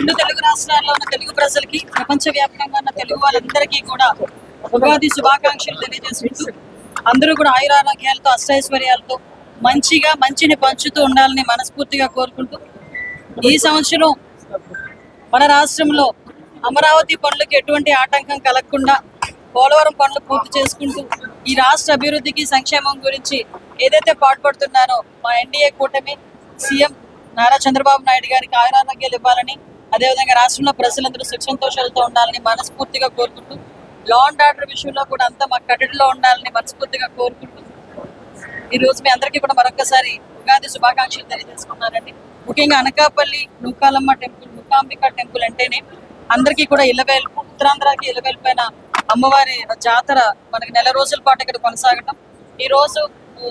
రెండు తెలుగు రాష్ట్రాల్లో ఉన్న తెలుగు ప్రజలకి ప్రపంచ వ్యాప్తంగా ఉన్న తెలుగు వాళ్ళందరికీ కూడా ఉగాది శుభాకాంక్షలు తెలియజేసుకుంటూ అందరూ కూడా ఆయురారోగ్యాలతో అష్టైశ్వర్యాలతో మంచిగా మంచిని పంచుతూ ఉండాలని మనస్ఫూర్తిగా కోరుకుంటూ ఈ సంవత్సరం మన రాష్ట్రంలో అమరావతి పనులకు ఎటువంటి ఆటంకం కలగకుండా పోలవరం పనులు పూర్తి చేసుకుంటూ ఈ రాష్ట్ర అభివృద్ధికి సంక్షేమం గురించి ఏదైతే పాటుపడుతున్నారో మా ఎన్డీఏ కూటమి సీఎం నారా చంద్రబాబు నాయుడు గారికి ఆయురారోగ్యాలు ఇవ్వాలని అదేవిధంగా రాష్ట్రంలో ప్రజలందరూ శిక్షణతోషాలతో సంతోషాలతో ఉండాలని మనస్ఫూర్తిగా కోరుకుంటూ లా అండ్ ఆర్డర్ విషయంలో కూడా అంతా మా కట్టడిలో ఉండాలని మనస్ఫూర్తిగా కోరుకుంటూ ఈ రోజు మీ అందరికీ కూడా మరొకసారి ఉగాది శుభాకాంక్షలు తెలియజేసుకున్నానండి ముఖ్యంగా అనకాపల్లి నూకాలమ్మ టెంపుల్ నూకాంబిక టెంపుల్ అంటేనే అందరికీ కూడా ఇలవేల్పు ఉత్తరాంధ్రకి ఇలవేల్పైన అమ్మవారి జాతర మనకి నెల రోజుల పాటు ఇక్కడ కొనసాగటం. ఈ రోజు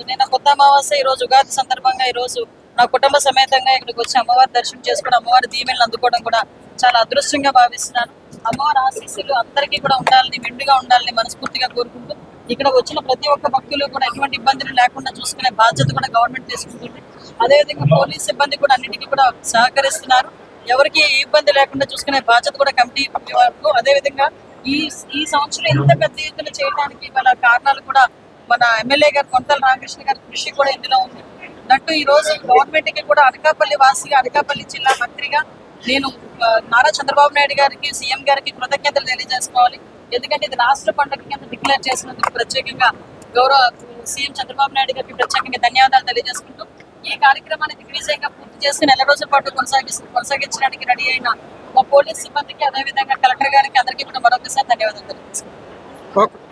నేను కొత్త అమావాస్య ఈ రోజు ఉగాది సందర్భంగా ఈ రోజు నా కుటుంబ సమేతంగా ఇక్కడికి వచ్చి అమ్మవారి దర్శనం చేసుకుని అమ్మవారి దీవెనలు అందుకోవడం కూడా చాలా అదృష్టంగా భావిస్తున్నాను. అమ్మవారి ఆశీస్సులు అందరికీ కూడా ఉండాలని మెండుగా ఉండాలని మనస్ఫూర్తిగా కోరుకుంటూ ఇక్కడ వచ్చిన ప్రతి ఒక్క భక్తులు కూడా ఎటువంటి ఇబ్బందులు లేకుండా చూసుకునే బాధ్యత కూడా గవర్నమెంట్ తీసుకుంటుంది. అదేవిధంగా పోలీస్ సిబ్బంది కూడా అన్నిటికీ కూడా సహకరిస్తున్నారు. ఎవరికి ఏ ఇబ్బంది లేకుండా చూసుకునే బాధ్యత కూడా కమిటీ వరకు అదేవిధంగా ఈ ఈ సంవత్సరం ఇంత పెద్ద ఎత్తున చేయడానికి గల కారణాలు కూడా మన ఎమ్మెల్యే గారు కొంతల రామకృష్ణ గారి కృషి కూడా ఇందులో ఉంది. దట్టు ఈ రోజు గవర్నమెంట్కి కూడా అనకాపల్లి వాసిగా అనకాపల్లి జిల్లా మంత్రిగా నేను నారా చంద్రబాబు నాయుడు గారికి సీఎం గారికి కృతజ్ఞతలు తెలియజేసుకోవాలి. ఎందుకంటే ఇది రాష్ట్ర పండుగ కింద డిక్లేర్ చేసినందుకు ప్రత్యేకంగా గౌరవ సీఎం చంద్రబాబు నాయుడు గారికి ప్రత్యేకంగా ధన్యవాదాలు తెలియజేసుకుంటూ ఈ కార్యక్రమాన్ని దిగ్విజయంగా పూర్తి చేసి నెల రోజుల పాటు కొనసాగి కొనసాగించడానికి రెడీ అయిన మా పోలీస్ సిబ్బందికి అదేవిధంగా కలెక్టర్ గారికి అందరికీ కూడా మరొకసారి ధన్యవాదాలు తెలియజేసుకుంటాం